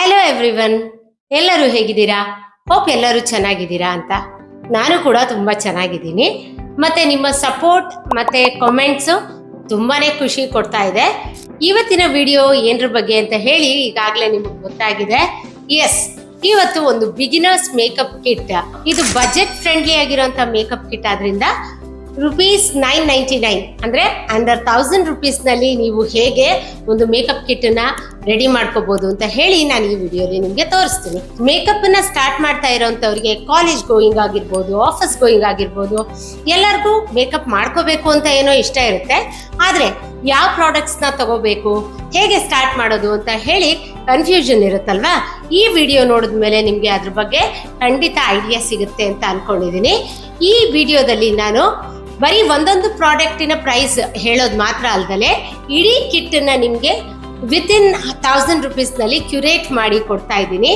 Hello everyone ಎಲ್ಲರೂ ಹೇಗಿದ್ದೀರಾ? Hope ಎಲ್ಲರೂ ಚೆನ್ನಾಗಿದ್ದೀರಾ ಅಂತ ನಾನು ಕೂಡ ತುಂಬ ಚೆನ್ನಾಗಿದ್ದೀನಿ. ಮತ್ತೆ ನಿಮ್ಮ ಸಪೋರ್ಟ್ ಮತ್ತೆ ಕಮೆಂಟ್ಸು ತುಂಬಾನೇ ಖುಷಿ ಕೊಡ್ತಾ ಇದೆ. ಇವತ್ತಿನ ವಿಡಿಯೋ ಏನರ ಬಗ್ಗೆ ಅಂತ ಹೇಳಿ ಈಗಾಗಲೇ ನಿಮಗೆ ಗೊತ್ತಾಗಿದೆ. ಎಸ್ ಇವತ್ತು ಒಂದು ಬಿಗಿನರ್ಸ್ ಮೇಕಪ್ ಕಿಟ್ ಇದು ಬಜೆಟ್ ಫ್ರೆಂಡ್ಲಿ ಆಗಿರುವಂತ ಮೇಕಪ್ ಕಿಟ್ ಆದ್ರಿಂದ ರುಪೀಸ್ ನೈನ್ ನೈಂಟಿ ನೈನ್ ಅಂದ್ರೆ ಅಂಡರ್ ಥೌಸಂಡ್ ರುಪೀಸ್ನಲ್ಲಿ ನೀವು ಹೇಗೆ ಒಂದು ಮೇಕಪ್ ಕಿಟ್ನ ರೆಡಿ ಮಾಡ್ಕೋಬಹುದು ಅಂತ ಹೇಳಿ ನಾನು ಈ ವಿಡಿಯೋಲಿ ನಿಮ್ಗೆ ತೋರಿಸ್ತೀನಿ. ಮೇಕಪ್ನ ಸ್ಟಾರ್ಟ್ ಮಾಡ್ತಾ ಇರೋಂಥವ್ರಿಗೆ ಕಾಲೇಜ್ ಗೋಯಿಂಗ್ ಆಗಿರ್ಬೋದು ಆಫೀಸ್ ಗೋಯಿಂಗ್ ಆಗಿರ್ಬೋದು, ಎಲ್ಲರಿಗೂ ಮೇಕಪ್ ಮಾಡ್ಕೋಬೇಕು ಅಂತ ಏನೋ ಇಷ್ಟ ಇರುತ್ತೆ. ಆದ್ರೆ ಯಾವ ಪ್ರಾಡಕ್ಟ್ಸ್ನ ತಗೋಬೇಕು, ಹೇಗೆ ಸ್ಟಾರ್ಟ್ ಮಾಡೋದು ಅಂತ ಹೇಳಿ ಕನ್ಫ್ಯೂಷನ್ ಇರುತ್ತಲ್ವಾ? ಈ ವಿಡಿಯೋ ನೋಡಿದ ಮೇಲೆ ನಿಮ್ಗೆ ಅದ್ರ ಬಗ್ಗೆ ಖಂಡಿತ ಐಡಿಯಾ ಸಿಗುತ್ತೆ ಅಂತ ಅನ್ಕೊಂಡಿದ್ದೀನಿ ಈ ವಿಡಿಯೋದಲ್ಲಿ ನಾನು ಬರೀ ಒಂದೊಂದು ಪ್ರಾಡಕ್ಟಿನ ಪ್ರೈಸ್ ಹೇಳೋದು ಮಾತ್ರ ಅಲ್ದಲೆ, ಇಡೀ ಕಿಟ್ಟನ್ನು ನಿಮಗೆ ನಿಮ್ಗೆ ವಿತ್ ಇನ್ ತೌಸಂಡ್ ರುಪೀಸ್ನಲ್ಲಿ ಕ್ಯುರೇಟ್ ಮಾಡಿ ಕೊಡ್ತಾ ಇದ್ದೀನಿ.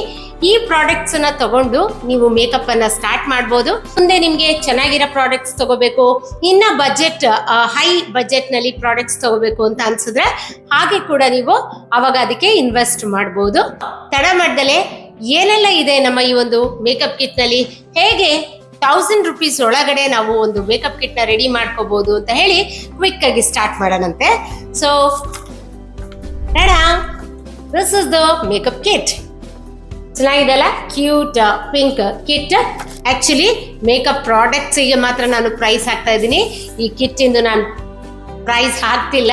ಈ ಪ್ರಾಡಕ್ಟ್ಸ್ ತಗೊಂಡು ನೀವು ಮೇಕಪ್ ಅನ್ನ ಸ್ಟಾರ್ಟ್ ಮಾಡ್ಬೋದು. ಮುಂದೆ ನಿಮಗೆ ಚೆನ್ನಾಗಿರೋ ಪ್ರಾಡಕ್ಟ್ಸ್ ತಗೋಬೇಕು. ಇನ್ನ ಬಜೆಟ್ ಹೈ ಬಜೆಟ್ನಲ್ಲಿ ಪ್ರಾಡಕ್ಟ್ಸ್ ತಗೋಬೇಕು ಅಂತ ಅನ್ಸಿದ್ರೆ ಹಾಗೆ ಕೂಡ ನೀವು ಅವಾಗ ಅದಕ್ಕೆ ಇನ್ವೆಸ್ಟ್ ಮಾಡ್ಬೋದು. ತಡ ಮಾಡ್ದಲೆ ಏನೆಲ್ಲ ಇದೆ ನಮ್ಮ ಈ ಒಂದು ಮೇಕಪ್ ಕಿಟ್ನಲ್ಲಿ? ಹೇಗೆ ಥೌಸಂಡ್ ರುಪೀಸ್ ಒಳಗಡೆ ನಾವು ಒಂದು ಮೇಕಪ್ ಕಿಟ್ನ ರೆಡಿ ಮಾಡ್ಕೋಬಹುದು ಅಂತ ಹೇಳಿ ಕ್ವಿಕ್ ಆಗಿ start ಮಾಡೋಣಂತೆ. So this is the makeup kit ಚೆನ್ನಾಗಿದೆಲ್ಲ cute pink kit actually makeup ಪ್ರಾಡಕ್ಟ್ಸಿಗೆ ಮಾತ್ರ ನಾನು ಪ್ರೈಸ್ ಹಾಕ್ತಾ ಇದ್ದೀನಿ. ಈ ಕಿಟ್ ನಾನು ಪ್ರೈಸ್ ಹಾಕ್ತಿಲ್ಲ.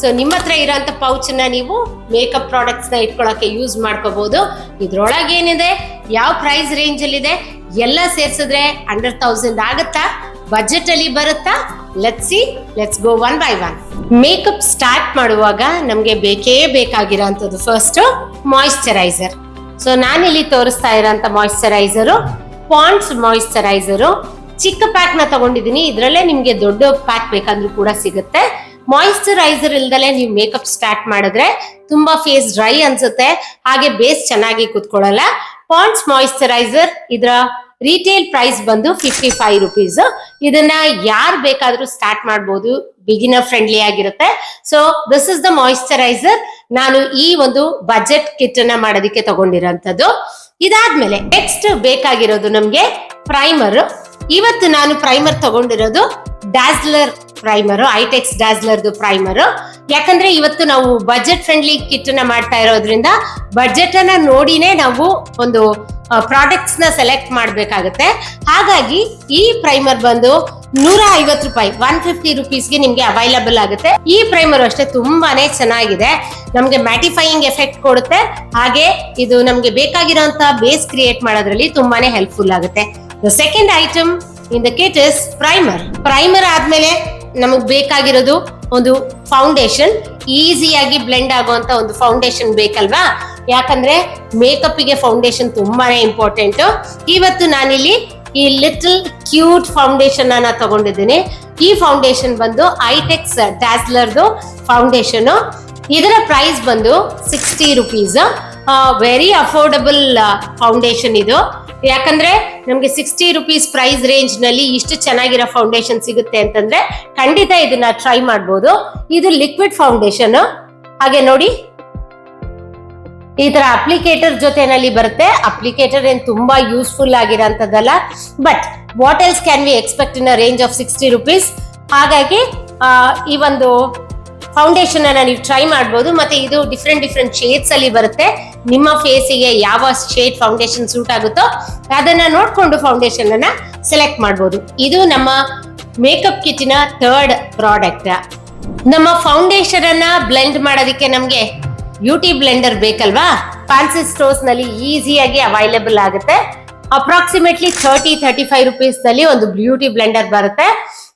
ಸೊ ನಿಮ್ಮ ಹತ್ರ ಇರೋಂಥ ಪೌಚನ್ನ ನೀವು ಮೇಕಪ್ ಪ್ರಾಡಕ್ಟ್ಸ್ನ ಇಟ್ಕೊಳ್ಳೋಕ್ಕೆ ಯೂಸ್ ಮಾಡ್ಕೋಬಹುದು ಇದ್ರೊಳಗೆ ಏನಿದೆ? ಯಾವ ಪ್ರೈಸ್ ರೇಂಜಲ್ಲಿದೆ ಎಲ್ಲ ಸೇರಿಸಿದ್ರೆ ಅಂಡರ್ ತೌಸಂಡ್ ಆಗುತ್ತಾ? ಬಜೆಟಲ್ಲಿ ಬರುತ್ತಾ? Let's see let's go one by one makeup start ಮಾಡುವಾಗ ನಮಗೆ ಬೇಕೇ ಬೇಕಾಗಿರೋಂಥದ್ದು ಫಸ್ಟ್ ಮಾಯಿಶ್ಚರೈಸರ್ ಸೊ ನಾನಿಲ್ಲಿ ತೋರಿಸ್ತಾ ಇರೋಂಥ ಮಾಯಿಶ್ಚರೈಸರು ಪಾಂಡ್ಸ್ ಮಾಯಿಶ್ಚರೈಸರು ಚಿಕ್ಕ ಪ್ಯಾಕ್ನ ತಗೊಂಡಿದ್ದೀನಿ. ಇದರಲ್ಲೇ ನಿಮಗೆ ದೊಡ್ಡ ಪ್ಯಾಕ್ ಬೇಕಾದ್ರೂ ಕೂಡ ಸಿಗುತ್ತೆ. ಮಾಯಿಶ್ಚರೈಸರ್ ಇಲ್ದಲೆ ನೀವು ಮೇಕಪ್ ಸ್ಟಾರ್ಟ್ ಮಾಡಿದ್ರೆ ತುಂಬಾ ಫೇಸ್ ಡ್ರೈ ಅನ್ಸುತ್ತೆ. ಹಾಗೆ ಬೇಸ್ ಚೆನ್ನಾಗಿ ಕುತ್ಕೊಳ್ಳಲ್ಲ. ಪಾಂಡ್ಸ್ ಮಾಯಿಶ್ಚರೈಸರ್ ಇದರ ರಿಟೇಲ್ ಪ್ರೈಸ್ ಬಂದು ಫಿಫ್ಟಿ ಫೈವ್ ರುಪೀಸ್ ಇದನ್ನ ಯಾರು ಬೇಕಾದ್ರೂ ಸ್ಟಾರ್ಟ್ ಮಾಡಬಹುದು ಬಿಗಿನರ್ ಫ್ರೆಂಡ್ಲಿ ಆಗಿರುತ್ತೆ. So this is the moisturizer ನಾನು ಈ ಒಂದು ಬಜೆಟ್ ಕಿಟ್ ಅನ್ನ ಮಾಡೋದಕ್ಕೆ ತಗೊಂಡಿರೋಂಥದ್ದು. ಇದಾದ್ಮೇಲೆ ನೆಕ್ಸ್ಟ್ ಬೇಕಾಗಿರೋದು ನಮ್ಗೆ ಪ್ರೈಮರ್ ಇವತ್ತು ನಾನು ಪ್ರೈಮರ್ ತಗೊಂಡಿರೋದು ಡ್ಯಾಸ್ಲರ್ ಪ್ರೈಮರ್ ಐಟೆಕ್ಸ್ ಡ್ಯಾಸ್ಲರ್ದು ಪ್ರೈಮರ್ ಯಾಕಂದ್ರೆ ಇವತ್ತು ನಾವು ಬಜೆಟ್ ಫ್ರೆಂಡ್ಲಿ ಕಿಟ್ನ ಮಾಡ್ತಾ ಇರೋದ್ರಿಂದ ಬಜೆಟ್ ಅನ್ನ ನೋಡಿನೇ ನಾವು ಒಂದು ಪ್ರಾಡಕ್ಟ್ಸ್ನ ಸೆಲೆಕ್ಟ್ ಮಾಡ್ಬೇಕಾಗತ್ತೆ. ಹಾಗಾಗಿ ಈ ಪ್ರೈಮರ್ ಬಂದು ನೂರ ಐವತ್ತು ರೂಪಾಯಿ ಒನ್ ಫಿಫ್ಟಿ ರುಪೀಸ್ಗೆ ನಿಮ್ಗೆ ಅವೈಲಬಲ್ ಆಗುತ್ತೆ. ಈ ಪ್ರೈಮರ್ ಅಷ್ಟೇ ತುಂಬಾನೇ ಚೆನ್ನಾಗಿದೆ. ನಮ್ಗೆ ಮ್ಯಾಟಿಫೈಯಿಂಗ್ ಎಫೆಕ್ಟ್ ಕೊಡುತ್ತೆ. ಹಾಗೆ ಇದು ನಮ್ಗೆ ಬೇಕಾಗಿರೋಂತ ಬೇಸ್ ಕ್ರಿಯೇಟ್ ಮಾಡೋದ್ರಲ್ಲಿ ತುಂಬಾನೇ ಹೆಲ್ಪ್ಫುಲ್ ಆಗುತ್ತೆ. The second item in the kit is primer primer ಆದ್ಮೇಲೆ ನಮಗ್ ಬೇಕಾಗಿರೋದು ಒಂದು ಫೌಂಡೇಶನ್ ಈಸಿಯಾಗಿ ಬ್ಲೆಂಡ್ ಆಗುವಂತ ಒಂದು ಫೌಂಡೇಶನ್ ಬೇಕಲ್ವಾ? ಯಾಕಂದ್ರೆ ಮೇಕಪ್ಗೆ ಫೌಂಡೇಶನ್ ತುಂಬಾನೇ ಇಂಪಾರ್ಟೆಂಟ್ ಇವತ್ತು ನಾನಿಲ್ಲಿ ಈ ಲಿಟಲ್ ಕ್ಯೂಟ್ ಫೌಂಡೇಶನ್ ನಾನು ತಗೊಂಡಿದ್ದೀನಿ. ಈ ಫೌಂಡೇಶನ್ ಬಂದು ಐಟೆಕ್ಸ್ ಡ್ಯಾಸ್ಲರ್ದು ಫೌಂಡೇಶನ್ ಇದರ ಪ್ರೈಸ್ ಬಂದು sixty rupees very affordable foundation ಇದು. ಯಾಕಂದ್ರೆ ನಮ್ಗೆ ಸಿಕ್ಸ್ಟಿ ರುಪೀಸ್ ಪ್ರೈಸ್ ರೇಂಜ್ನಲ್ಲಿ ಇಷ್ಟು ಚೆನ್ನಾಗಿರೋ ಫೌಂಡೇಶನ್ ಸಿಗುತ್ತೆ ಅಂತಂದ್ರೆ ಖಂಡಿತ ಇದನ್ನ ಟ್ರೈ ಮಾಡ್ಬೋದು. ಇದು ಲಿಕ್ವಿಡ್ ಫೌಂಡೇಶನ್ ಹಾಗೆ ನೋಡಿ. ಈ ತರ ಅಪ್ಲಿಕೇಟರ್ ಜೊತೆನಲ್ಲಿ ಬರುತ್ತೆ. ಅಪ್ಲಿಕೇಟರ್ ಏನ್ ತುಂಬಾ useful ಆಗಿರೋಂಥದ್ದಲ್ಲ. But what else can we expect in a range of sixty rupees ಹಾಗಾಗಿ ಈ ಒಂದು ಫೌಂಡೇಶನ್ ಅನ್ನ ನೀವು ಟ್ರೈ ಮಾಡ್ಬೋದು, ಮತ್ತೆ ಇದು ಡಿಫ್ರೆಂಟ್ ಡಿಫ್ರೆಂಟ್ ಶೇಡ್ಸ್ ಅಲ್ಲಿ ಬರುತ್ತೆ. ನಿಮ್ಮ ಫೇಸಿಗೆ ಯಾವ ಶೇಡ್ ಫೌಂಡೇಶನ್ ಸೂಟ್ ಆಗುತ್ತೋ ಅದನ್ನ ನೋಡ್ಕೊಂಡು ಫೌಂಡೇಶನ್ ಅನ್ನ ಸೆಲೆಕ್ಟ್ ಮಾಡ್ಬೋದು. ಇದು ನಮ್ಮ ಮೇಕಪ್ ಕಿಟಿನ ಥರ್ಡ್ ಪ್ರಾಡಕ್ಟ್ ನಮ್ಮ ಫೌಂಡೇಶನ್ ಅನ್ನ ಬ್ಲೆಂಡ್ ಮಾಡೋದಕ್ಕೆ ನಮಗೆ ಬ್ಯೂಟಿ ಬ್ಲೆಂಡರ್ ಬೇಕಲ್ವಾ? ಫ್ಯಾನ್ಸಿ ಸ್ಟೋರ್ಸ್ನಲ್ಲಿ ಈಸಿಯಾಗಿ ಅವೈಲೇಬಲ್ ಆಗುತ್ತೆ. ಅಪ್ರಾಕ್ಸಿಮೇಟ್ಲಿ ಥರ್ಟಿ ಥರ್ಟಿ ಫೈವ್ ರುಪೀಸ್ನಲ್ಲಿ ಒಂದು ಬ್ಯೂಟಿ ಬ್ಲೆಂಡರ್ ಬರುತ್ತೆ.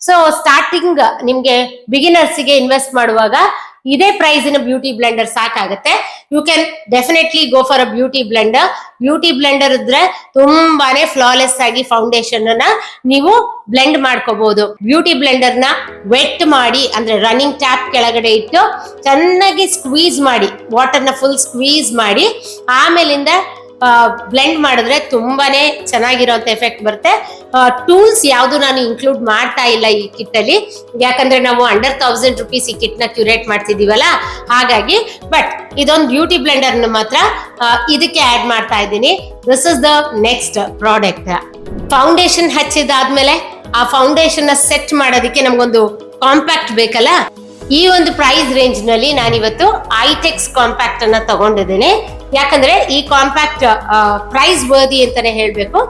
ಸೊ ಸ್ಟಾರ್ಟಿಂಗ್ ನಿಮ್ಗೆ ಬಿಗಿನರ್ಸ್ಗೆ ಇನ್ವೆಸ್ಟ್ ಮಾಡುವಾಗ ಇದೇ ಪ್ರೈಸಿನ ಬ್ಯೂಟಿ ಬ್ಲೆಂಡರ್ ಸಾಕಾಗುತ್ತೆ you can definitely go for a beauty blender beauty blender ಇದ್ರೆ ತುಂಬಾನೇ ಫ್ಲಾಲೆಸ್ ಆಗಿ ಫೌಂಡೇಶನ್ ಅನ್ನ ನೀವು ಬ್ಲೆಂಡ್ ಮಾಡ್ಕೋಬಹುದು ಬ್ಯೂಟಿ ಬ್ಲೆಂಡರ್ನ ವೆಟ್ ಮಾಡಿ, ಅಂದ್ರೆ ರನ್ನಿಂಗ್ ಟ್ಯಾಪ್ ಕೆಳಗಡೆ ಇಟ್ಟು ಚೆನ್ನಾಗಿ ಸ್ಕ್ವೀಸ್ ಮಾಡಿ ವಾಟರ್ನ ಫುಲ್ ಸ್ಕ್ವೀಸ್ ಮಾಡಿ, ಆಮೇಲಿಂದ ಬ್ಲೆಂಡ್ ಮಾಡಿದ್ರೆ ತುಂಬಾನೇ ಚೆನ್ನಾಗಿರೋಂಥ ಎಫೆಕ್ಟ್ ಬರುತ್ತೆ. ಟೂಲ್ಸ್ ಯಾವುದು ನಾನು ಇನ್ಕ್ಲೂಡ್ ಮಾಡ್ತಾ ಇಲ್ಲ ಈ ಕಿಟ್ ಅಲ್ಲಿ ಯಾಕಂದ್ರೆ ನಾವು ಅಂಡರ್ ತೌಸಂಡ್ ರುಪೀಸ್ ಈ ಕಿಟ್ನ ಕ್ಯೂರೇಟ್ ಮಾಡ್ತಿದೀವಲ್ಲ ಹಾಗಾಗಿ ಬಟ್ ಇದೊಂದು ಬ್ಯೂಟಿ ಬ್ಲೆಂಡರ್ ಮಾತ್ರ ಇದಕ್ಕೆ ಆಡ್ ಮಾಡ್ತಾ ಇದ್ದೀನಿ. This is the next product foundation ಹಚ್ಚಿದಾದ್ಮೇಲೆ ಆ ಫೌಂಡೇಶನ್ ಸೆಟ್ ಮಾಡೋದಕ್ಕೆ ನಮ್ಗೊಂದು ಕಾಂಪ್ಯಾಕ್ಟ್ ಬೇಕಲ್ಲ? ಈ ಒಂದು ಪ್ರೈಸ್ ರೇಂಜ್ನಲ್ಲಿ ನಾನಿವತ್ತು ಐಟೆಕ್ಸ್ ಕಾಂಪ್ಯಾಕ್ಟ್ ಅನ್ನ ತಗೊಂಡಿದ್ದೀನಿ. ಯಾಕಂದ್ರೆ ಈ ಕಾಂಪ್ಯಾಕ್ಟ್ ಪ್ರೈಸ್ ವರ್ದಿ ಅಂತಾನೆ ಹೇಳ್ಬೇಕು.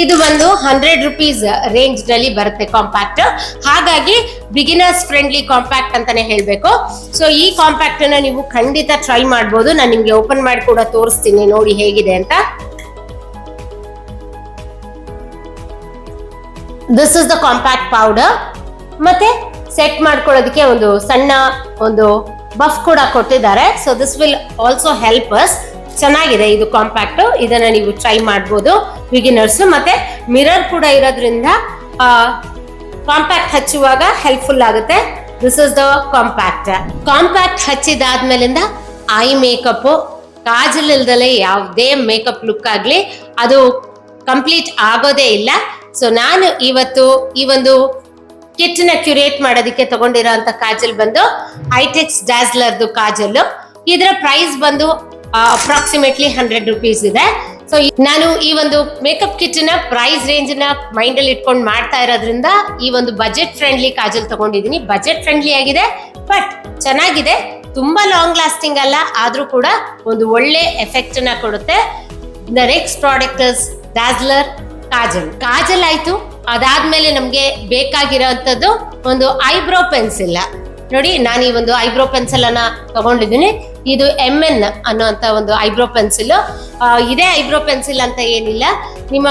ಇದು ಒಂದು ಹಂಡ್ರೆಡ್ ರುಪೀಸ್ ರೇಂಜ್ನಲ್ಲಿ ಬರುತ್ತೆ ಕಾಂಪ್ಯಾಕ್ಟ್ ಹಾಗಾಗಿ ಬಿಗಿನರ್ಸ್ ಫ್ರೆಂಡ್ಲಿ ಕಾಂಪ್ಯಾಕ್ಟ್ ಅಂತಾನೆ ಹೇಳ್ಬೇಕು. ಸೊ ಈ ಕಾಂಪ್ಯಾಕ್ಟ್ ಅನ್ನ ನೀವು ಖಂಡಿತ ಟ್ರೈ ಮಾಡ್ಬೋದು. ನಾನು ನಿಮ್ಗೆ ಓಪನ್ ಮಾಡಿ ಕೂಡ ತೋರಿಸ್ತೀನಿ. ನೋಡಿ ಹೇಗಿದೆ ಅಂತ. This is the compact powder ಮತ್ತೆ ಸೆಟ್ ಮಾಡ್ಕೊಳ್ಳೋದಕ್ಕೆ ಒಂದು ಸಣ್ಣ ಒಂದು ಬಫ್ ಕೂಡ ಕೊಟ್ಟಿದ್ದಾರೆ. So this will also help us ಚೆನ್ನಾಗಿದೆ ಇದು ಕಾಂಪ್ಯಾಕ್ಟ್ ಇದನ್ನ ನೀವು ಟ್ರೈ ಮಾಡ್ಬೋದು. ಬಿಗಿನರ್ಸ್ ಮತ್ತೆ ಮಿರರ್ ಕೂಡ ಇರೋದ್ರಿಂದ ಕಾಂಪ್ಯಾಕ್ಟ್ ಹಚ್ಚುವಾಗ ಹೆಲ್ಪ್ಫುಲ್ ಆಗುತ್ತೆ. This is the compact compact ಹಚ್ಚಿದಾದ್ಮೇಲಿಂದ eye makeup kajal ಇಲ್ದಲೆ ಯಾವುದೇ ಮೇಕಪ್ ಲುಕ್ ಆಗ್ಲಿ, ಅದು ಕಂಪ್ಲೀಟ್ ಆಗೋದೇ ಇಲ್ಲ. ಸೊ ನಾನು ಇವತ್ತು ಈ ಒಂದು ಕಿಟ್ನ ಕ್ಯೂರೇಟ್ ಮಾಡೋದಕ್ಕೆ ತಗೊಂಡಿರೋ ಅಂತ ಕಾಜಲ್ ಬಂದು ಐಟೆಕ್ಸ್ ಡ್ಯಾಸ್ಲರ್ದು ಕಾಜಲ್ ಇದರ ಪ್ರೈಸ್ ಬಂದು ಅಪ್ರಾಕ್ಸಿಮೇಟ್ಲಿ ಹಂಡ್ರೆಡ್ ರುಪೀಸ್ ಇದೆ. ಸೊ ನಾನು ಈ ಒಂದು ಮೇಕಪ್ ಕಿಟ್ನ ಪ್ರೈಸ್ ರೇಂಜ್ನ ಮೈಂಡ್ ಅಲ್ಲಿ ಇಟ್ಕೊಂಡು ಮಾಡ್ತಾ ಇರೋದ್ರಿಂದ ಈ ಒಂದು ಬಜೆಟ್ ಫ್ರೆಂಡ್ಲಿ ಕಾಜಲ್ ತಗೊಂಡಿದ್ದೀನಿ. ಬಜೆಟ್ ಫ್ರೆಂಡ್ಲಿ ಆಗಿದೆ ಬಟ್ ಚೆನ್ನಾಗಿದೆ. ತುಂಬಾ ಲಾಂಗ್ ಲಾಸ್ಟಿಂಗ್ ಅಲ್ಲ, ಆದ್ರೂ ಕೂಡ ಒಂದು ಒಳ್ಳೆ ಎಫೆಕ್ಟ್ನ ಕೊಡುತ್ತೆ. The next product Dazzler kajal. Kajal ಆಯ್ತು, ಅದಾದ್ಮೇಲೆ ನಮ್ಗೆ ಬೇಕಾಗಿರೋ ಒಂದು ಐಬ್ರೋ ಪೆನ್ಸಿಲ್ ನೋಡಿ, ನಾನು ಈ ಒಂದು ಐಬ್ರೋ ಪೆನ್ಸಿಲ್ ಅನ್ನ ತಗೊಂಡಿದ್ದೀನಿ. ಇದು ಎಂ ಎನ್ ಅನ್ನೋಂಥ ಒಂದು ಐಬ್ರೋ ಪೆನ್ಸಿಲ್. ಇದೇ ಐಬ್ರೋ ಪೆನ್ಸಿಲ್ ಅಂತ ಏನಿಲ್ಲ. ನಿಮ್ಮ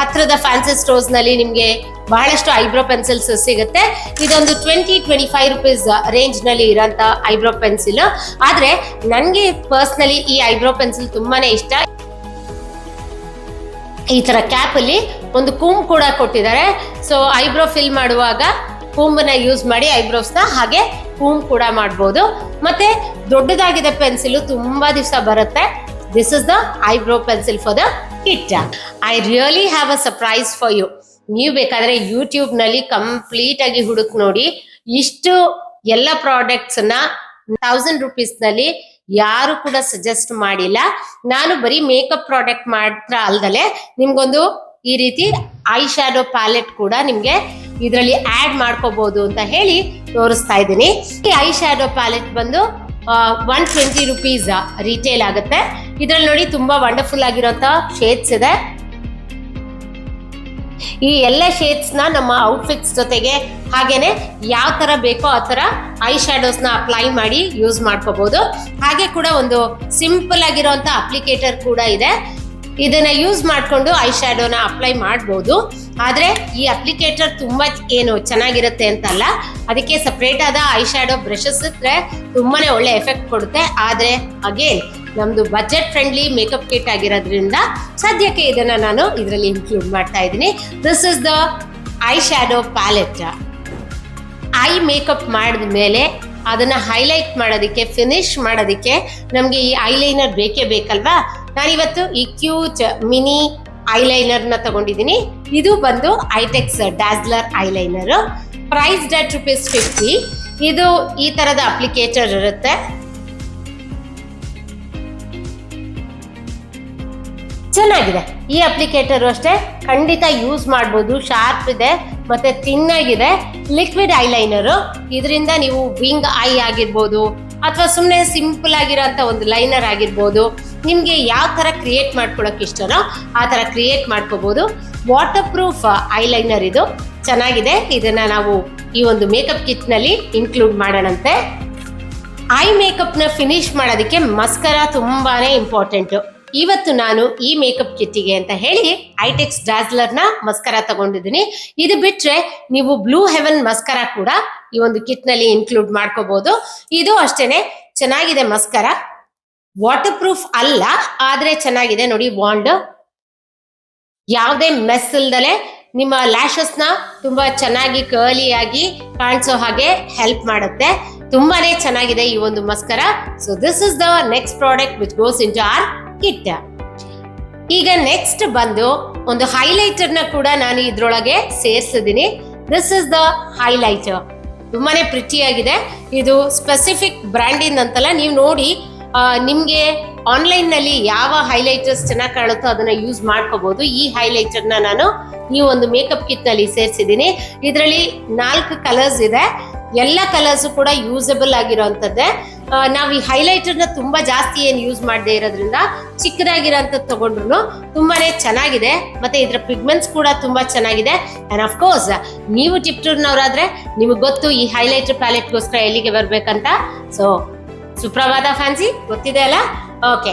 ಹತ್ರದ ಫ್ಯಾನ್ಸಿ ಸ್ಟೋರ್ಸ್ನಲ್ಲಿ ನಿಮ್ಗೆ ಬಹಳಷ್ಟು ಐಬ್ರೋ ಪೆನ್ಸಿಲ್ಸ್ ಸಿಗುತ್ತೆ. ಇದೊಂದು ಟ್ವೆಂಟಿ ಟ್ವೆಂಟಿ ಫೈವ್ ರುಪೀಸ್ ರೇಂಜ್ನಲ್ಲಿ ಇರೋಂತ ಐಬ್ರೋ ಪೆನ್ಸಿಲ್. ಆದ್ರೆ ನನಗೆ ಪರ್ಸ್ನಲಿ ಈ ಐಬ್ರೋ ಪೆನ್ಸಿಲ್ ತುಂಬಾನೇ ಇಷ್ಟ. ಈ ತರ ಕ್ಯಾಪ್ ಅಲ್ಲಿ ಒಂದು ಕೂಮ್ ಕೂಡ ಕೊಟ್ಟಿದ್ದಾರೆ. ಸೊ ಐಬ್ರೋ ಫಿಲ್ ಮಾಡುವಾಗ ಕೂಂಬನ್ನ ಯೂಸ್ ಮಾಡಿ ಐಬ್ರೋಸ್ನ ಹಾಗೆ ಕೂಂಬ್ ಕೂಡ ಮಾಡ್ಬೋದು. ಮತ್ತೆ ದೊಡ್ಡದಾಗಿದೆ ಪೆನ್ಸಿಲ್ ತುಂಬಾ ದಿವಸ ಬರುತ್ತೆ. This is the eyebrow pencil for the kit I really have a surprise for you ನೀವು ಬೇಕಾದ್ರೆ ಯೂಟ್ಯೂಬ್ನಲ್ಲಿ ಕಂಪ್ಲೀಟ್ ಆಗಿ ಹುಡುಕ್ ನೋಡಿ. ಇಷ್ಟು ಎಲ್ಲ ಪ್ರಾಡಕ್ಟ್ಸ್ನ ಥೌಸಂಡ್ ರುಪೀಸ್ನಲ್ಲಿ ಯಾರು ಕೂಡ ಸಜೆಸ್ಟ್ ಮಾಡಿಲ್ಲ. ನಾನು ಬರೀ ಮೇಕಪ್ ಪ್ರಾಡಕ್ಟ್ ಮಾತ್ರ ಅಲ್ದಲೆ ನಿಮ್ಗೊಂದು ಈ ರೀತಿ ಐ ಶ್ಯಾಡೋ ಪ್ಯಾಲೆಟ್ ಕೂಡ ನಿಮ್ಗೆ ಇದರಲ್ಲಿ ಆಡ್ ಮಾಡ್ಕೋಬಹುದು ಅಂತ ಹೇಳಿ ತೋರಿಸ್ತಾ ಇದ್ದೀನಿ. ಐ ಶ್ಯಾಡೋ ಪ್ಯಾಲೆಟ್ ಬಂದು ಒನ್ ಟ್ವೆಂಟಿ ರುಪೀಸ್ ರಿಟೇಲ್ ಆಗುತ್ತೆ. ಇದ್ರಲ್ಲಿ ನೋಡಿ ತುಂಬಾ ವಂಡರ್ಫುಲ್ ಆಗಿರೋಂಥ ಶೇಡ್ಸ್ ಇದೆ. ಈ ಎಲ್ಲ ಶೇಡ್ಸ್ನ ನಮ್ಮ ಔಟ್ಫಿಟ್ಸ್ ಜೊತೆಗೆ ಹಾಗೇನೆ ಯಾವ ತರ ಬೇಕೋ ಆ ತರ ಐ ಶಾಡೋಸ್ನ ಅಪ್ಲೈ ಮಾಡಿ ಯೂಸ್ ಮಾಡ್ಕೋಬಹುದು ಹಾಗೆ ಕೂಡ ಒಂದು ಸಿಂಪಲ್ ಆಗಿರುವಂತ ಅಪ್ಲಿಕೇಟರ್ ಕೂಡ ಇದೆ. ಇದನ್ನ ಯೂಸ್ ಮಾಡಿಕೊಂಡು ಐ ಶ್ಯಾಡೋನ ಅಪ್ಲೈ ಮಾಡ್ಬೋದು. ಆದ್ರೆ ಈ ಅಪ್ಲಿಕೇಟರ್ ತುಂಬಾ ಏನು ಚೆನ್ನಾಗಿರುತ್ತೆ ಅಂತಲ್ಲ, ಅದಕ್ಕೆ ಸಪ್ರೇಟ್ ಆದ ಐ ಶ್ಯಾಡೋ ಬ್ರಷಸ್ ಇದ್ರೆ ತುಂಬಾನೇ ಒಳ್ಳೆ ಎಫೆಕ್ಟ್ ಕೊಡುತ್ತೆ. ಆದ್ರೆ ಅಗೇನ್ ನಮ್ದು ಬಜೆಟ್ ಫ್ರೆಂಡ್ಲಿ ಮೇಕಪ್ ಕಿಟ್ ಆಗಿರೋದ್ರಿಂದ ಸದ್ಯಕ್ಕೆ ಇದನ್ನ ನಾನು ಇದರಲ್ಲಿ ಇನ್ಕ್ಲೂಡ್ ಮಾಡ್ತಾ ಇದ್ದೀನಿ. This is the eye shadow palette eye makeup ಮಾಡಿದ ಮೇಲೆ ಅದನ್ನ ಹೈಲೈಟ್ ಮಾಡೋದಕ್ಕೆ ಫಿನಿಶ್ ಮಾಡೋದಕ್ಕೆ ನಮಗೆ ಈ ಐಲೈನರ್ ಬೇಕೇ ಬೇಕಲ್ವಾ? ನಾನಿವತ್ತು ಈ ಕ್ಯೂಟ್ ಮಿನಿ ಐಲೈನರ್ನ ತಗೊಂಡಿದ್ದೀನಿ. ಇದು ಬಂದು ಐಟೆಕ್ಸ್ ಡ್ಯಾಸ್ಲರ್ ಐಲೈನರ್. ಪ್ರೈಸ್ ಡೆಟ್ ರುಪೀಸ್ ಫಿಫ್ಟಿ. ಇದು ಈ ತರದ ಅಪ್ಲಿಕೇಟರ್ ಇರುತ್ತೆ. ಚೆನ್ನಾಗಿದೆ. ಈ ಅಪ್ಲಿಕೇಟರ್ ಅಷ್ಟೇ ಖಂಡಿತ ಯೂಸ್ ಮಾಡ್ಬೋದು. ಶಾರ್ಪ್ ಇದೆ, ಮತ್ತೆ ತಿನ್ನಾಗಿದೆ. Liquid eyeliner. ಇದರಿಂದ ನೀವು ವಿಂಗ್ ಐ ಆಗಿರ್ಬೋದು, ಅಥವಾ ಸುಮ್ಮನೆ ಸಿಂಪಲ್ ಆಗಿರೋ ಒಂದು ಲೈನರ್ ಆಗಿರ್ಬೋದು ನಿಮಗೆ ಯಾವ ಥರ ಕ್ರಿಯೇಟ್ ಮಾಡ್ಕೊಳಕ್ಕೆ ಇಷ್ಟನೋ ಆ ಥರ ಕ್ರಿಯೇಟ್ ಮಾಡ್ಕೋಬೋದು. ವಾಟರ್ ಪ್ರೂಫ್ ಐಲೈನರ್ ಇದು. ಚೆನ್ನಾಗಿದೆ. ಇದನ್ನ ನಾವು ಈ ಒಂದು ಮೇಕಪ್ ಕಿಟ್ನಲ್ಲಿ ಇನ್ಕ್ಲೂಡ್ ಮಾಡೋಣಂತೆ. ಐ ಮೇಕಪ್ನ ಫಿನಿಶ್ ಮಾಡೋದಕ್ಕೆ ಮಸ್ಕರ ತುಂಬಾನೇ ಇಂಪಾರ್ಟೆಂಟು ಇವತ್ತು ನಾನು ಈ ಮೇಕಪ್ ಕಿಟ್ಟಿಗೆ ಅಂತ ಹೇಳಿ ಐಟೆಕ್ಸ್ ಡಾಸ್ಲರ್ನ ಮಸ್ಕರ ತಗೊಂಡಿದ್ದೀನಿ. ಇದು ಬಿಟ್ರೆ ನೀವು ಬ್ಲೂ ಹೆವೆನ್ ಮಸ್ಕರ ಕೂಡ ಈ ಒಂದು ಕಿಟ್ನಲ್ಲಿ ಇನ್ಕ್ಲೂಡ್ ಮಾಡ್ಕೋಬಹುದು ಇದು ಅಷ್ಟೇನೆ ಚೆನ್ನಾಗಿದೆ ಮಸ್ಕರ ವಾಟರ್ ಪ್ರೂಫ್ ಅಲ್ಲ, ಆದ್ರೆ ಚೆನ್ನಾಗಿದೆ ನೋಡಿ ವಾಂಡ್ ಯಾವುದೇ ಮೆಸ್ ಇಲ್ದಲೆ ನಿಮ್ಮ ಲ್ಯಾಶಸ್ನ ತುಂಬಾ ಚೆನ್ನಾಗಿ ಕರ್ಲಿ ಆಗಿ ಕಾಣಿಸೋ ಹಾಗೆ ಹೆಲ್ಪ್ ಮಾಡುತ್ತೆ. ತುಂಬಾನೇ ಚೆನ್ನಾಗಿದೆ ಈ ಒಂದು mascara so this is the next product which goes in our kit ಈಗ ನೆಕ್ಸ್ಟ್ ಬಂದು ಒಂದು ಹೈಲೈಟರ್ನ ಕೂಡ ನಾನು ಇದ್ರೊಳಗೆ ಸೇರ್ಸಿದೀನಿ ದಿಸ್ ಇಸ್ ದ ಹೈಲೈಟರ್ ತುಂಬಾನೇ ಪ್ರಿಟಿಯಾಗಿದೆ ಇದು ಸ್ಪೆಸಿಫಿಕ್ ಬ್ರ್ಯಾಂಡಿಂದ ಅಂತಲ್ಲ, ನೀವು ನೋಡಿ ನಿಮ್ಗೆ ಆನ್ಲೈನ್ನಲ್ಲಿ ಯಾವ ಹೈಲೈಟರ್ಸ್ ಚೆನ್ನಾಗಿ ಕಾಣುತ್ತೋ ಅದನ್ನ ಯೂಸ್ ಮಾಡ್ಕೋಬಹುದು ಈ ಹೈಲೈಟರ್ನ ನಾನು ಈ ಒಂದು ಮೇಕಪ್ ಕಿಟ್ನಲ್ಲಿ ಸೇರಿಸಿದ್ದೀನಿ. ಇದರಲ್ಲಿ ನಾಲ್ಕು ಕಲರ್ಸ್ ಇದೆ. ಎಲ್ಲ ಕಲರ್ಸ್ ಕೂಡ ಯೂಸಬಲ್ ಆಗಿರೋಂಥದ್ದೇ. ಆ, ನಾವು ಈ ಹೈಲೈಟರ್ನ ತುಂಬಾ ಜಾಸ್ತಿ ಏನು ಯೂಸ್ ಮಾಡದೇ ಇರೋದ್ರಿಂದ ಚಿಕ್ಕದಾಗಿರೋಂಥದ್ದು ತಗೊಂಡ್ರು ತುಂಬಾನೇ ಚೆನ್ನಾಗಿದೆ. ಮತ್ತೆ ಇದರ ಪಿಗ್ಮೆಂಟ್ಸ್ ಕೂಡ ತುಂಬಾ ಚೆನ್ನಾಗಿದೆ. ಅಂಡ್ ಆಫ್ ಕೋರ್ಸ್ ನೀವು ಟಿಪ್ಟೂರ್ನವರಾದ್ರೆ ನಿಮಗೆ ಗೊತ್ತು ಈ ಹೈಲೈಟರ್ ಪ್ಯಾಲೆಟ್ಗೋಸ್ಕರ ಎಲ್ಲಿಗೆ ಬರ್ಬೇಕಂತ. ಸೊ ಸುಪ್ರಭಾತ ಫ್ಯಾನ್ಸಿ, ಗೊತ್ತಿದೆ ಅಲ್ಲ? ಓಕೆ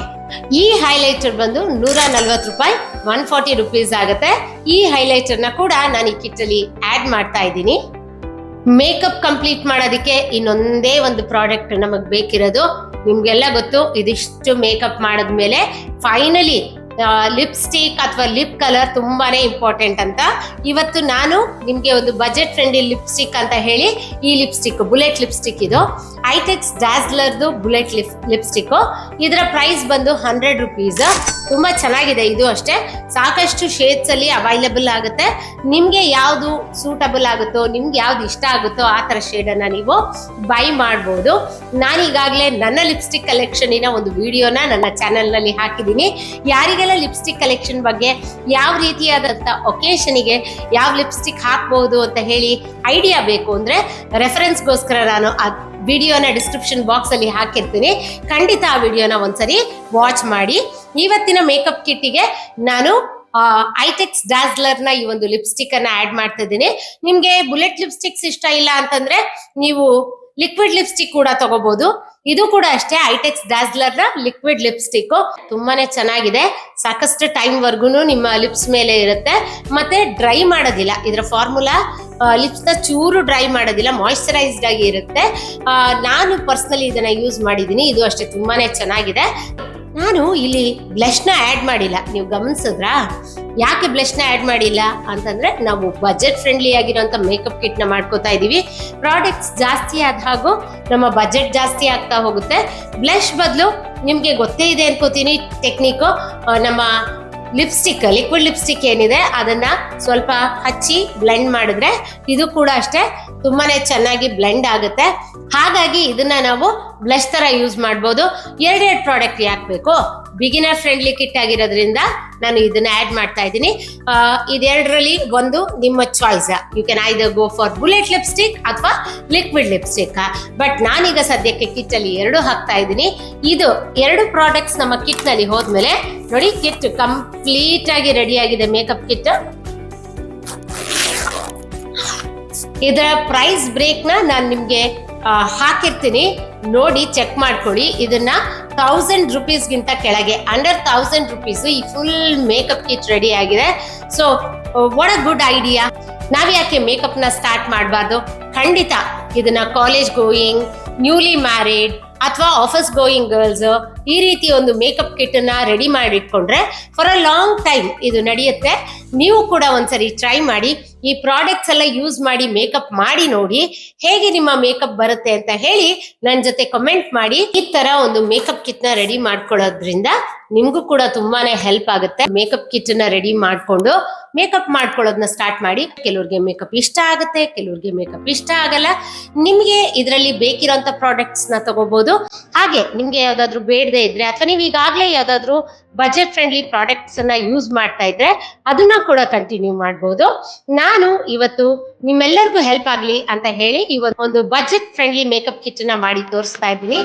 ಈ ಹೈಲೈಟರ್ ಬಂದು ನೂರ ನಲ್ವತ್ತು ರೂಪಾಯಿ ಒನ್ ಫಾರ್ಟಿ ರುಪೀಸ್ ಆಗುತ್ತೆ. ಈ ಹೈಲೈಟರ್ ಕೂಡ ನಾನು ಈ ಕಿಟ್ ಅಲ್ಲಿ ಆಡ್ ಮಾಡ್ತಾ ಇದ್ದೀನಿ. ಮೇಕಪ್ ಕಂಪ್ಲೀಟ್ ಮಾಡೋದಕ್ಕೆ ಇನ್ನೊಂದೇ ಒಂದು ಪ್ರಾಡಕ್ಟ್ ನಮಗ್ ಬೇಕಿರೋದು. ನಿಮ್ಗೆಲ್ಲ ಗೊತ್ತು, ಇದಿಷ್ಟು ಮೇಕಪ್ ಮಾಡಿದ್ಮೇಲೆ ಫೈನಲಿ ಲಿಪ್ಸ್ಟಿಕ್ ಅಥವಾ ಲಿಪ್ ಕಲರ್ ತುಂಬಾನೇ ಇಂಪಾರ್ಟೆಂಟ್ ಅಂತ. ಇವತ್ತು ನಾನು ನಿಮ್ಗೆ ಒಂದು ಬಜೆಟ್ ಫ್ರೆಂಡ್ಲಿ ಲಿಪ್ಸ್ಟಿಕ್ ಅಂತ ಹೇಳಿ ಈ ಲಿಪ್ಸ್ಟಿಕ್ ಬುಲೆಟ್ ಲಿಪ್ಸ್ಟಿಕ್ ಇದು. ಐಟೆಕ್ಸ್ ಡಾಸ್ಲರ್ದು ಬುಲೆಟ್ ಲಿಪ್ ಲಿಪ್ಸ್ಟಿಕ್ ಇದರ ಪ್ರೈಸ್ ಬಂದು ಹಂಡ್ರೆಡ್ ರುಪೀಸ್ ತುಂಬಾ ಚೆನ್ನಾಗಿದೆ ಇದು ಅಷ್ಟೇ. ಸಾಕಷ್ಟು ಶೇಡ್ಸ್ ಅಲ್ಲಿ ಅವೈಲಬಲ್ ಆಗುತ್ತೆ. ನಿಮ್ಗೆ ಯಾವ್ದು ಸೂಟಬಲ್ ಆಗುತ್ತೋ, ನಿಮ್ಗೆ ಯಾವ್ದು ಇಷ್ಟ ಆಗುತ್ತೋ ಆ ತರ ಶೇಡ್ ಅನ್ನ ನೀವು ಬೈ ಮಾಡಬಹುದು ನಾನು ಈಗಾಗಲೇ ನನ್ನ ಲಿಪ್ಸ್ಟಿಕ್ ಕಲೆಕ್ಷನ್ ಒಂದು ವಿಡಿಯೋನ ನನ್ನ ಚಾನೆಲ್ನಲ್ಲಿ ಹಾಕಿದ್ದೀನಿ. ಯಾರಿಗೆಲ್ಲ ಲಿಪ್ಸ್ಟಿಕ್ ಕಲೆಕ್ಷನ್ ಬಗ್ಗೆ ಯಾವ ರೀತಿಯಾದಂತ ಒಕೇಶನಿಗೆ ಯಾವ ಲಿಪ್ಸ್ಟಿಕ್ ಹಾಕ್ಬಹುದು ಅಂತ ಹೇಳಿ ಐಡಿಯಾ ಬೇಕು ಅಂದ್ರೆ ರೆಫರೆನ್ಸ್ಗೋಸ್ಕರ ನಾನು ಆ ವಿಡಿಯೋನ ಡಿಸ್ಕ್ರಿಪ್ಷನ್ ಬಾಕ್ಸ್ ಅಲ್ಲಿ ಹಾಕಿರ್ತೀನಿ. ಖಂಡಿತ ಆ ವಿಡಿಯೋನ ಒಂದ್ಸರಿ ವಾಚ್ ಮಾಡಿ. ಇವತ್ತಿನ ಮೇಕಪ್ ಕಿಟ್ಟಿಗೆ ನಾನು ಐಟೆಕ್ಸ್ ಡಾಸ್ಲರ್ನ ಈ ಒಂದು ಲಿಪ್ಸ್ಟಿಕ್ ಅನ್ನ ಆಡ್ ಮಾಡ್ತಾ ಇದ್ದೀನಿ. ನಿಮ್ಗೆ ಬುಲೆಟ್ ಲಿಪ್ಸ್ಟಿಕ್ಸ್ ಇಷ್ಟ ಇಲ್ಲ ಅಂತಂದ್ರೆ ನೀವು ಲಿಕ್ವಿಡ್ ಲಿಪ್ಸ್ಟಿಕ್ ಕೂಡ ತಗೋಬಹುದು ಇದು ಕೂಡ ಅಷ್ಟೇ ಐಟೆಕ್ಸ್ ಡಾಸ್ಲರ್ನ ಲಿಕ್ವಿಡ್ ಲಿಪ್ಸ್ಟಿಕ್ ತುಂಬಾನೇ ಚೆನ್ನಾಗಿದೆ. ಸಾಕಷ್ಟು ಟೈಮ್ ವರ್ಗುನು ನಿಮ್ಮ ಲಿಪ್ಸ್ ಮೇಲೆ ಇರುತ್ತೆ. ಮತ್ತೆ ಡ್ರೈ ಮಾಡೋದಿಲ್ಲ. ಇದರ ಫಾರ್ಮುಲಾ ಲಿಪ್ಸ್ನ ಚೂರು ಡ್ರೈ ಮಾಡೋದಿಲ್ಲ ಮಾಯಿಶ್ಚರೈಸ್ಡ್ ಆಗಿ ಇರುತ್ತೆ. ನಾನು ಪರ್ಸನಲಿ ಇದನ್ನ ಯೂಸ್ ಮಾಡಿದೀನಿ ಇದು ಅಷ್ಟೇ, ತುಂಬಾನೇ ಚೆನ್ನಾಗಿದೆ. ನಾನು ಇಲ್ಲಿ ಬ್ಲಷ್ನ ಆ್ಯಡ್ ಮಾಡಿಲ್ಲ. ನೀವು ಗಮನಿಸಿದ್ರಾ? ಯಾಕೆ ಬ್ಲಷ್ನ ಆ್ಯಡ್ ಮಾಡಿಲ್ಲ? ಅಂತಂದರೆ ನಾವು ಬಜೆಟ್ ಫ್ರೆಂಡ್ಲಿ ಆಗಿರೋಂಥ ಮೇಕಪ್ ಕಿಟ್ನ ಮಾಡ್ಕೋತಾ ಇದ್ದೀವಿ ಪ್ರಾಡಕ್ಟ್ಸ್ ಜಾಸ್ತಿ ಆದ ಹಾಗೂ ನಮ್ಮ ಬಜೆಟ್ ಜಾಸ್ತಿ ಆಗ್ತಾ ಹೋಗುತ್ತೆ. ಬ್ಲಷ್ ಬದಲು ನಿಮಗೆ ಗೊತ್ತೇ ಇದೆ ಅನ್ಕೋತೀನಿ ಟೆಕ್ನಿಕ್ ನಮ್ಮ ಲಿಪ್ಸ್ಟಿಕ್ ಲಿಕ್ವಿಡ್ ಲಿಪ್ಸ್ಟಿಕ್ ಏನಿದೆ, ಅದನ್ನ ಸ್ವಲ್ಪ ಹಚ್ಚಿ ಬ್ಲೆಂಡ್ ಮಾಡಿದ್ರೆ ಇದು ಕೂಡ ಅಷ್ಟೇ ತುಂಬಾನೇ ಚೆನ್ನಾಗಿ ಬ್ಲೆಂಡ್ ಆಗುತ್ತೆ. ಹಾಗಾಗಿ ಇದನ್ನ ನಾವು ಬ್ಲಶ್ ತರ ಯೂಸ್ ಮಾಡ್ಬೋದು. ಎರಡೆರಡು ಪ್ರಾಡಕ್ಟ್ ಯಾಕೆ ಬೇಕು? ಬಿಗಿನರ್ ಫ್ರೆಂಡ್ಲಿ ಕಿಟ್ ಆಗಿರೋದ್ರಿಂದ ನಾನು ಇದನ್ನ ಆಡ್ ಮಾಡ್ತಾ ಇದ್ದೀನಿ. ಇದೆರಡರಲ್ಲಿ ಒಂದು ನಿಮ್ಮ choice you can either go for bullet lipstick ಅಥವಾ ಲಿಕ್ವಿಡ್ ಲಿಪ್ಸ್ಟಿಕ್ ಬಟ್ ನಾನೀಗ ಸದ್ಯಕ್ಕೆ ಕಿಟ್ ಅಲ್ಲಿ ಎರಡು ಹಾಕ್ತಾ ಇದ್ದೀನಿ. ಇದು ಎರಡು ಪ್ರಾಡಕ್ಟ್ಸ್ ನಮ್ಮ ಕಿಟ್ನಲ್ಲಿ ಹೋದ್ಮೇಲೆ ನೋಡಿ ಕಿಟ್ ಕಂಪ್ಲೀಟ್ ಆಗಿ ರೆಡಿ ಆಗಿದೆ ಮೇಕಪ್ ಕಿಟ್ ಇದರ ಪ್ರೈಸ್ ಬ್ರೇಕ್ನ ನಾನು ನಿಮ್ಗೆ ಹಾಕಿರ್ತೀನಿ. ನೋಡಿ ಚೆಕ್ ಮಾಡ್ಕೊಳ್ಳಿ. ಇದನ್ನ ತೌಸಂಡ್ ರುಪೀಸ್ಗಿಂತ ಕೆಳಗೆ ಅಂಡರ್ ಥೌಸಂಡ್ ರುಪೀಸ್ ಈ ಫುಲ್ ಮೇಕಪ್ ಕಿಟ್ ರೆಡಿ ಆಗಿದೆ. So what a good idea ನಾವು ಯಾಕೆ ಮೇಕಪ್ನ ಸ್ಟಾರ್ಟ್ ಮಾಡಬಾರ್ದು? ಖಂಡಿತ ಇದನ್ನ ಕಾಲೇಜ್ ಗೋಯಿಂಗ್ ನ್ಯೂಲಿ ಮ್ಯಾರಿಡ್ ಅಥವಾ ಆಫೀಸ್ ಗೋಯಿಂಗ್ ಗರ್ಲ್ಸ್ ಈ ರೀತಿ ಒಂದು ಮೇಕಪ್ ಕಿಟ್ ಅನ್ನ ರೆಡಿ ಮಾಡಿ ಇಟ್ಕೊಂಡ್ರೆ ಫಾರ್ ಅ ಲಾಂಗ್ ಟೈಮ್ ಇದು ನಡೆಯುತ್ತೆ. ನೀವು ಕೂಡ ಒಂದ್ಸರಿ ಟ್ರೈ ಮಾಡಿ ಈ ಪ್ರಾಡಕ್ಟ್ಸ್ ಎಲ್ಲ ಯೂಸ್ ಮಾಡಿ ಮೇಕಪ್ ಮಾಡಿ ನೋಡಿ ಹೇಗೆ ನಿಮ್ಮ ಮೇಕಪ್ ಬರುತ್ತೆ ಅಂತ ಹೇಳಿ ನನ್ನ ಜೊತೆ ಕಮೆಂಟ್ ಮಾಡಿ. ಈ ತರ ಒಂದು ಮೇಕಪ್ ಕಿಟ್ನ ರೆಡಿ ಮಾಡ್ಕೊಳ್ಳೋದ್ರಿಂದ ನಿಮ್ಗೂ ಕೂಡ ತುಂಬಾನೇ ಹೆಲ್ಪ್ ಆಗುತ್ತೆ. ಮೇಕಪ್ ಕಿಟ್ನ ರೆಡಿ ಮಾಡ್ಕೊಂಡು ಮೇಕಪ್ ಮಾಡ್ಕೊಳ್ಳೋದನ್ನ ಸ್ಟಾರ್ಟ್ ಮಾಡಿ. ಕೆಲವ್ರಿಗೆ ಮೇಕಪ್ ಇಷ್ಟ ಆಗುತ್ತೆ, ಕೆಲವ್ರಿಗೆ ಮೇಕಪ್ ಇಷ್ಟ ಆಗಲ್ಲ. ನಿಮ್ಗೆ ಇದರಲ್ಲಿ ಬೇಕಿರೋಂಥ ಪ್ರಾಡಕ್ಟ್ಸ್ನ ತಗೋಬಹುದು ಹಾಗೆ ನಿಮ್ಗೆ ಯಾವ್ದಾದ್ರು ಬೇಡದೆ ಇದ್ರೆ ಅಥವಾ ನೀವು ಈಗಾಗಲೇ ಯಾವ್ದಾದ್ರು ಬಜೆಟ್ ಫ್ರೆಂಡ್ಲಿ ಪ್ರಾಡಕ್ಟ್ಸ್ ಅನ್ನ ಯೂಸ್ ಮಾಡ್ತಾ ಇದ್ರೆ ಅದನ್ನ ಕೂಡ ಕಂಟಿನ್ಯೂ ಮಾಡಬಹುದು ನಾನು ಇವತ್ತು ನಿಮ್ಮೆಲ್ಲರಿಗೂ ಹೆಲ್ಪ್ ಆಗ್ಲಿ ಅಂತ ಹೇಳಿ ಇವತ್ತು ಒಂದು ಬಜೆಟ್ ಫ್ರೆಂಡ್ಲಿ ಮೇಕಪ್ ಕಿಟ್ನ ಮಾಡಿ ತೋರಿಸ್ತಾ ಇದ್ದೀನಿ.